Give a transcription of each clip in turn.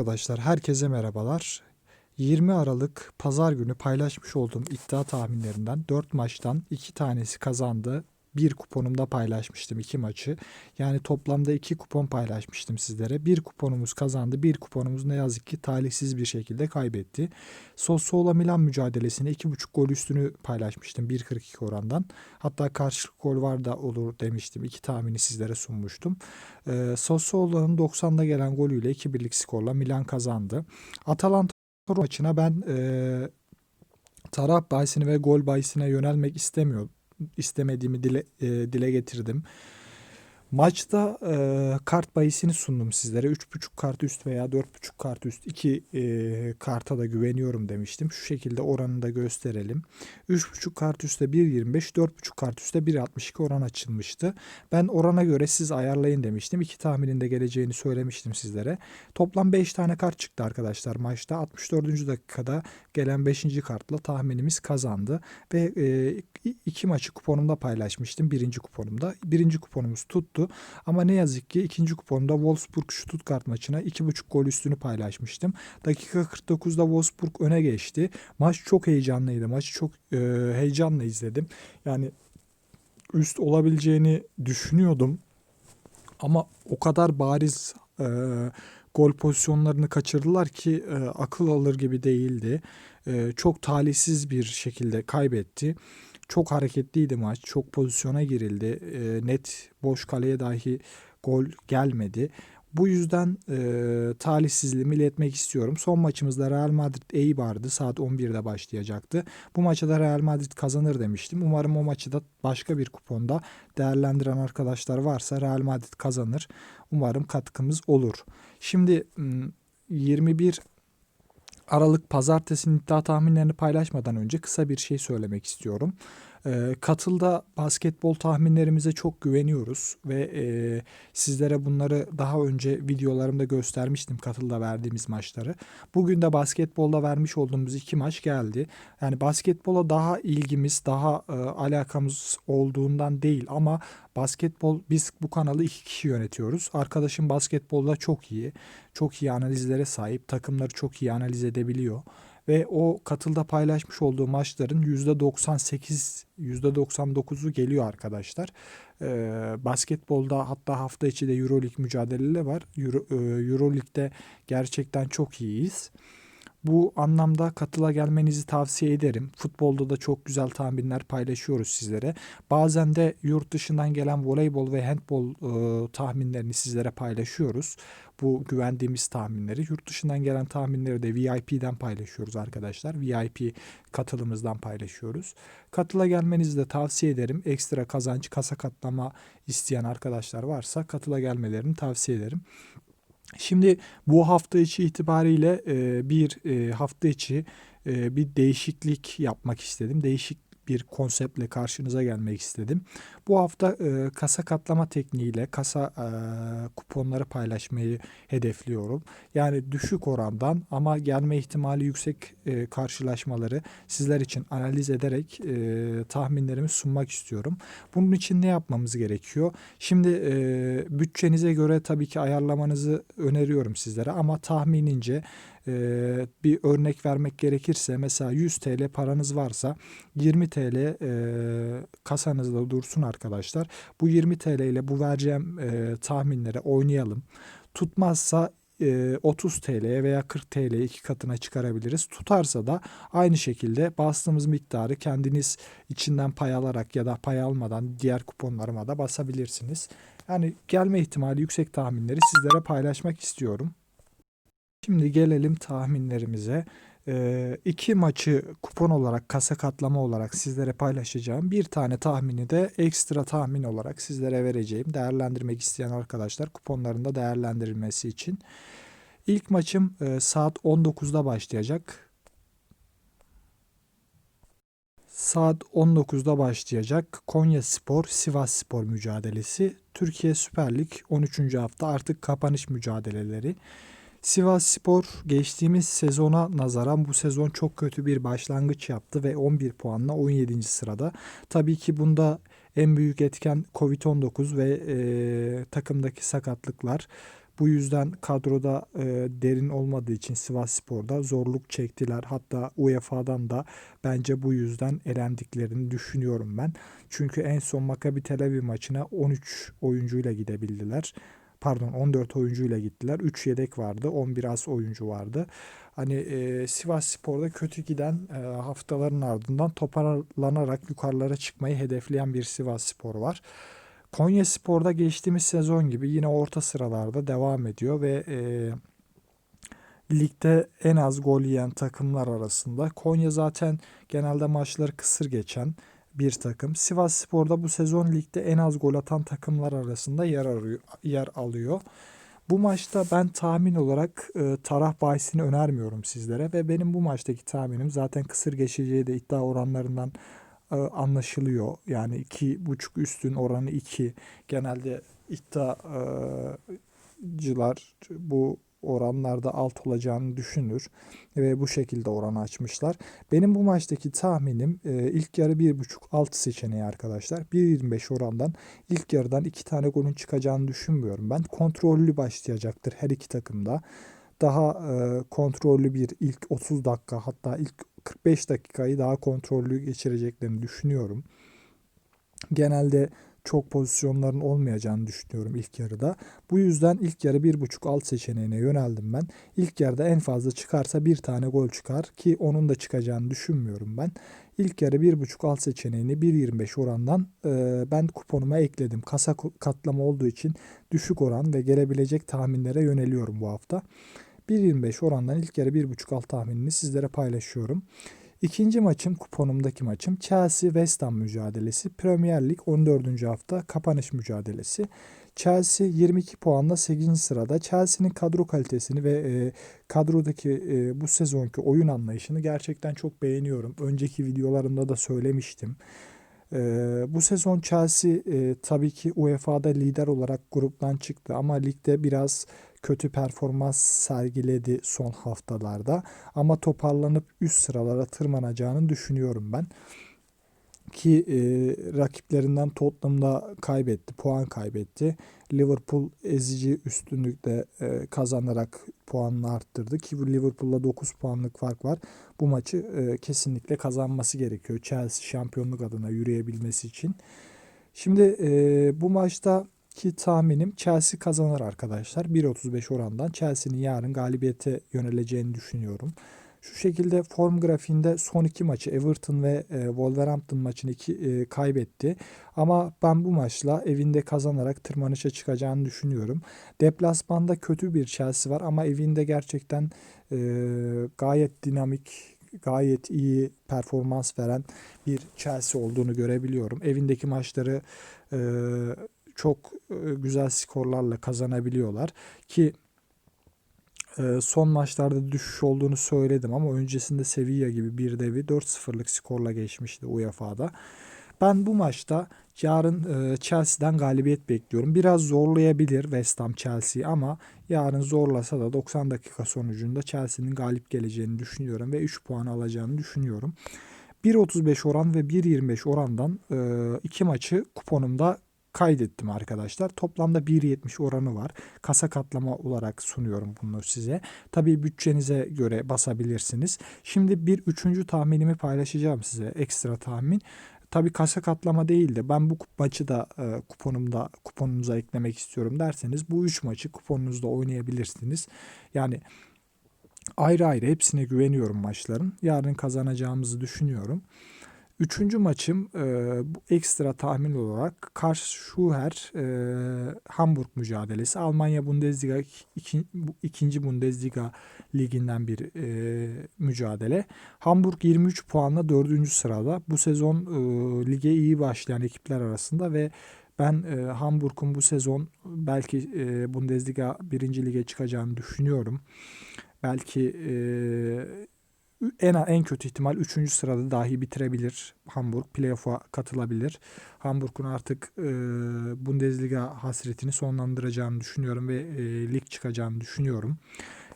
Arkadaşlar herkese merhabalar. 20 Aralık Pazar günü paylaşmış olduğum iddia tahminlerinden 4 maçtan 2 tanesi kazandı. Bir kuponumda paylaşmıştım iki maçı. Yani toplamda iki kupon paylaşmıştım sizlere. Bir kuponumuz kazandı. Bir kuponumuz ne yazık ki talihsiz bir şekilde kaybetti. Sassuolo Milan mücadelesine 2.5 gol üstünü paylaşmıştım 1.42 orandan. Hatta karşılık gol var da olur demiştim. İki tahmini sizlere sunmuştum. Ee, Sassuolo'nun 90'da gelen golüyle 2-1'lik skorla Milan kazandı. Atalanta maçına ben e, taraf bahisine ve gol bahisine yönelmek istemiyorum. İstemediğimi dile, e, dile getirdim. Maçta e, kart bahisini sundum sizlere. 3.5 kart üst veya 4.5 kart üst iki e, karta da güveniyorum demiştim. Şu şekilde oranını da gösterelim. 3.5 kart üstte 1.25, 4.5 kart üstte 1.62 oran açılmıştı. Ben orana göre siz ayarlayın demiştim. İki tahminin de geleceğini söylemiştim sizlere. Toplam 5 tane kart çıktı arkadaşlar maçta. 64. dakikada gelen 5. kartla tahminimiz kazandı. Ve e, iki maçı kuponumda paylaşmıştım. Birinci kuponumda. Birinci kuponumuz tuttu. Ama ne yazık ki ikinci kuponumda Wolfsburg Stuttgart maçına 2.5 gol üstünü paylaşmıştım. Dakika 49'da Wolfsburg öne geçti. Maç çok heyecanlıydı. Maçı çok e, heyecanla izledim. Yani üst olabileceğini düşünüyordum. Ama o kadar bariz e, gol pozisyonlarını kaçırdılar ki e, akıl alır gibi değildi. E, çok talihsiz bir şekilde kaybetti. Çok hareketliydi maç. Çok pozisyona girildi. E, net boş kaleye dahi gol gelmedi. Bu yüzden e, talihsizliğimi iletmek istiyorum. Son maçımızda Real Madrid Eibar'dı. Saat 11'de başlayacaktı. Bu maçı da Real Madrid kazanır demiştim. Umarım o maçı da başka bir kuponda değerlendiren arkadaşlar varsa Real Madrid kazanır. Umarım katkımız olur. Şimdi 21 Aralık pazartesinin iddia tahminlerini paylaşmadan önce kısa bir şey söylemek istiyorum. E, katılda basketbol tahminlerimize çok güveniyoruz ve e, sizlere bunları daha önce videolarımda göstermiştim katılda verdiğimiz maçları. Bugün de basketbolda vermiş olduğumuz iki maç geldi. Yani basketbola daha ilgimiz, daha e, alakamız olduğundan değil ama basketbol biz bu kanalı iki kişi yönetiyoruz. Arkadaşım basketbolda çok iyi, çok iyi analizlere sahip, takımları çok iyi analiz edebiliyor ve o katılda paylaşmış olduğu maçların %98, %99'u geliyor arkadaşlar. Ee, basketbolda hatta hafta içi de Euroleague mücadeleleri var. Euro, e, Euroleague'de gerçekten çok iyiyiz. Bu anlamda katıla gelmenizi tavsiye ederim. Futbolda da çok güzel tahminler paylaşıyoruz sizlere. Bazen de yurt dışından gelen voleybol ve handbol e, tahminlerini sizlere paylaşıyoruz. Bu güvendiğimiz tahminleri. Yurt dışından gelen tahminleri de VIP'den paylaşıyoruz arkadaşlar. VIP katılımızdan paylaşıyoruz. Katıla gelmenizi de tavsiye ederim. Ekstra kazanç kasa katlama isteyen arkadaşlar varsa katıla gelmelerini tavsiye ederim. Şimdi bu hafta içi itibariyle bir hafta içi bir değişiklik yapmak istedim. Değişik bir konseptle karşınıza gelmek istedim. Bu hafta e, kasa katlama tekniğiyle kasa e, kuponları paylaşmayı hedefliyorum. Yani düşük orandan ama gelme ihtimali yüksek e, karşılaşmaları sizler için analiz ederek e, tahminlerimi sunmak istiyorum. Bunun için ne yapmamız gerekiyor? Şimdi e, bütçenize göre tabii ki ayarlamanızı öneriyorum sizlere ama tahminince e, bir örnek vermek gerekirse mesela 100 TL paranız varsa 20 TL e, kasanızda dursun arkadaşlar. Bu 20 TL ile bu vereceğim e, tahminlere oynayalım. Tutmazsa 30 TL veya 40 TL iki katına çıkarabiliriz. Tutarsa da aynı şekilde bastığımız miktarı kendiniz içinden pay alarak ya da pay almadan diğer kuponlarıma da basabilirsiniz. Yani gelme ihtimali yüksek tahminleri sizlere paylaşmak istiyorum. Şimdi gelelim tahminlerimize. Ee, iki maçı kupon olarak, kasa katlama olarak sizlere paylaşacağım. Bir tane tahmini de ekstra tahmin olarak sizlere vereceğim. Değerlendirmek isteyen arkadaşlar kuponlarında değerlendirilmesi için. İlk maçım e, saat 19'da başlayacak. Saat 19'da başlayacak Konya Spor Sivas Spor mücadelesi. Türkiye Süper Lig 13. hafta artık kapanış mücadeleleri. Sivas Spor geçtiğimiz sezona nazaran bu sezon çok kötü bir başlangıç yaptı ve 11 puanla 17. sırada. Tabii ki bunda en büyük etken Covid-19 ve e, takımdaki sakatlıklar. Bu yüzden kadroda e, derin olmadığı için Sivas Spor'da zorluk çektiler. Hatta UEFA'dan da bence bu yüzden elendiklerini düşünüyorum ben. Çünkü en son Maccabi Tel maçına 13 oyuncuyla gidebildiler. Pardon 14 oyuncuyla gittiler. 3 yedek vardı. 11 az oyuncu vardı. Hani e, Sivas Spor'da kötü giden e, haftaların ardından toparlanarak yukarılara çıkmayı hedefleyen bir Sivas Spor var. Konya Spor'da geçtiğimiz sezon gibi yine orta sıralarda devam ediyor ve e, ligde en az gol yiyen takımlar arasında. Konya zaten genelde maçları kısır geçen bir takım. Sivas Spor'da bu sezon ligde en az gol atan takımlar arasında yer, arıyor, yer alıyor. Bu maçta ben tahmin olarak e, taraf bahisini önermiyorum sizlere ve benim bu maçtaki tahminim zaten kısır geçeceği de iddia oranlarından e, anlaşılıyor. Yani iki buçuk üstün oranı 2. Genelde iddiacılar bu oranlarda alt olacağını düşünür ve bu şekilde oran açmışlar. Benim bu maçtaki tahminim e, ilk yarı 1.5 alt seçeneği arkadaşlar. 1.25 orandan ilk yarıdan iki tane golün çıkacağını düşünmüyorum. Ben kontrollü başlayacaktır her iki takımda. Daha e, kontrollü bir ilk 30 dakika hatta ilk 45 dakikayı daha kontrollü geçireceklerini düşünüyorum. Genelde çok pozisyonların olmayacağını düşünüyorum ilk yarıda. Bu yüzden ilk yarı 1.5 alt seçeneğine yöneldim ben. İlk yarıda en fazla çıkarsa bir tane gol çıkar ki onun da çıkacağını düşünmüyorum ben. İlk yarı 1.5 alt seçeneğini 1.25 orandan e, ben kuponuma ekledim. Kasa katlama olduğu için düşük oran ve gelebilecek tahminlere yöneliyorum bu hafta. 1.25 orandan ilk yarı 1.5 alt tahminini sizlere paylaşıyorum. İkinci maçım kuponumdaki maçım Chelsea West Ham mücadelesi. Premier Lig 14. hafta kapanış mücadelesi. Chelsea 22 puanla 8. sırada. Chelsea'nin kadro kalitesini ve e, kadrodaki e, bu sezonki oyun anlayışını gerçekten çok beğeniyorum. Önceki videolarımda da söylemiştim. E, bu sezon Chelsea e, tabii ki UEFA'da lider olarak gruptan çıktı ama ligde biraz kötü performans sergiledi son haftalarda. Ama toparlanıp üst sıralara tırmanacağını düşünüyorum ben. Ki e, rakiplerinden Tottenham'da kaybetti, puan kaybetti. Liverpool ezici üstünlükte e, kazanarak puanını arttırdı. Ki Liverpool'la 9 puanlık fark var. Bu maçı e, kesinlikle kazanması gerekiyor. Chelsea şampiyonluk adına yürüyebilmesi için. Şimdi e, bu maçta ki tahminim Chelsea kazanır arkadaşlar. 1.35 orandan Chelsea'nin yarın galibiyete yöneleceğini düşünüyorum. Şu şekilde form grafiğinde son iki maçı Everton ve e, Wolverhampton maçını iki, e, kaybetti. Ama ben bu maçla evinde kazanarak tırmanışa çıkacağını düşünüyorum. Deplasmanda kötü bir Chelsea var ama evinde gerçekten e, gayet dinamik, gayet iyi performans veren bir Chelsea olduğunu görebiliyorum. Evindeki maçları e, çok e, güzel skorlarla kazanabiliyorlar ki e, son maçlarda düşüş olduğunu söyledim ama öncesinde Sevilla gibi bir devi 4-0'lık skorla geçmişti UEFA'da. Ben bu maçta yarın e, Chelsea'den galibiyet bekliyorum. Biraz zorlayabilir West Ham Chelsea'yi ama yarın zorlasa da 90 dakika sonucunda Chelsea'nin galip geleceğini düşünüyorum ve 3 puan alacağını düşünüyorum. 1.35 oran ve 1.25 orandan iki maçı kuponumda kaydettim arkadaşlar. Toplamda 1.70 oranı var. Kasa katlama olarak sunuyorum bunu size. Tabii bütçenize göre basabilirsiniz. Şimdi bir üçüncü tahminimi paylaşacağım size. Ekstra tahmin. Tabii kasa katlama değil de ben bu maçı da e, kuponumda kuponunuza eklemek istiyorum derseniz bu üç maçı kuponunuzda oynayabilirsiniz. Yani ayrı ayrı hepsine güveniyorum maçların. Yarın kazanacağımızı düşünüyorum. Üçüncü maçım e, bu ekstra tahmin olarak Karlsruher e, Hamburg mücadelesi. Almanya Bundesliga iki, ikinci Bundesliga liginden bir e, mücadele. Hamburg 23 puanla dördüncü sırada. Bu sezon e, lige iyi başlayan ekipler arasında ve ben e, Hamburg'un bu sezon belki e, Bundesliga birinci lige çıkacağını düşünüyorum. Belki e, en en kötü ihtimal 3. sırada dahi bitirebilir Hamburg. Playoff'a katılabilir. Hamburg'un artık e, Bundesliga hasretini sonlandıracağını düşünüyorum ve e, lig çıkacağını düşünüyorum.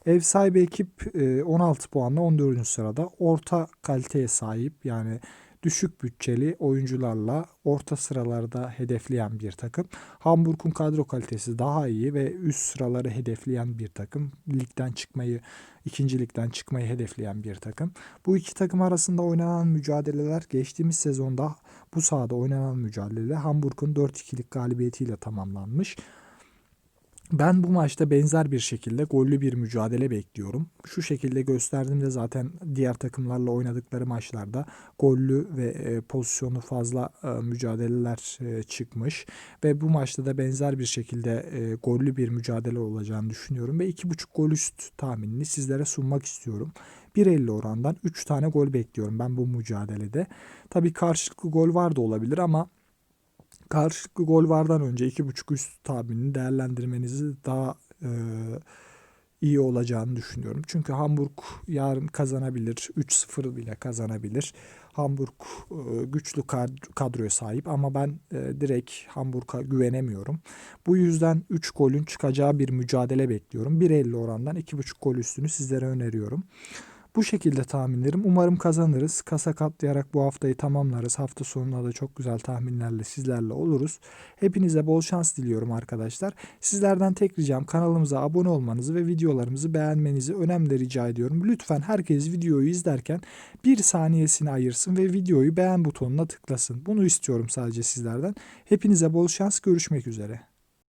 Ev sahibi ekip e, 16 puanla 14. sırada. Orta kaliteye sahip yani düşük bütçeli oyuncularla orta sıralarda hedefleyen bir takım. Hamburg'un kadro kalitesi daha iyi ve üst sıraları hedefleyen bir takım. Ligden çıkmayı, ikinci ligden çıkmayı hedefleyen bir takım. Bu iki takım arasında oynanan mücadeleler geçtiğimiz sezonda bu sahada oynanan mücadele Hamburg'un 4-2'lik galibiyetiyle tamamlanmış. Ben bu maçta benzer bir şekilde gollü bir mücadele bekliyorum. Şu şekilde gösterdiğimde zaten diğer takımlarla oynadıkları maçlarda gollü ve e, pozisyonu fazla e, mücadeleler e, çıkmış. Ve bu maçta da benzer bir şekilde gollü bir mücadele olacağını düşünüyorum. Ve 2.5 gol üst tahminini sizlere sunmak istiyorum. 1.50 orandan 3 tane gol bekliyorum ben bu mücadelede. Tabii karşılıklı gol var da olabilir ama karşılıklı gol vardan önce 2.5 üst tahminini değerlendirmenizi daha e, iyi olacağını düşünüyorum. Çünkü Hamburg yarın kazanabilir. 3-0 bile kazanabilir. Hamburg e, güçlü kad- kadroya sahip ama ben e, direkt Hamburg'a güvenemiyorum. Bu yüzden 3 golün çıkacağı bir mücadele bekliyorum. 1.50 orandan 2.5 gol üstünü sizlere öneriyorum. Bu şekilde tahminlerim. Umarım kazanırız. Kasa katlayarak bu haftayı tamamlarız. Hafta sonunda da çok güzel tahminlerle sizlerle oluruz. Hepinize bol şans diliyorum arkadaşlar. Sizlerden tek ricam kanalımıza abone olmanızı ve videolarımızı beğenmenizi önemli rica ediyorum. Lütfen herkes videoyu izlerken bir saniyesini ayırsın ve videoyu beğen butonuna tıklasın. Bunu istiyorum sadece sizlerden. Hepinize bol şans. Görüşmek üzere.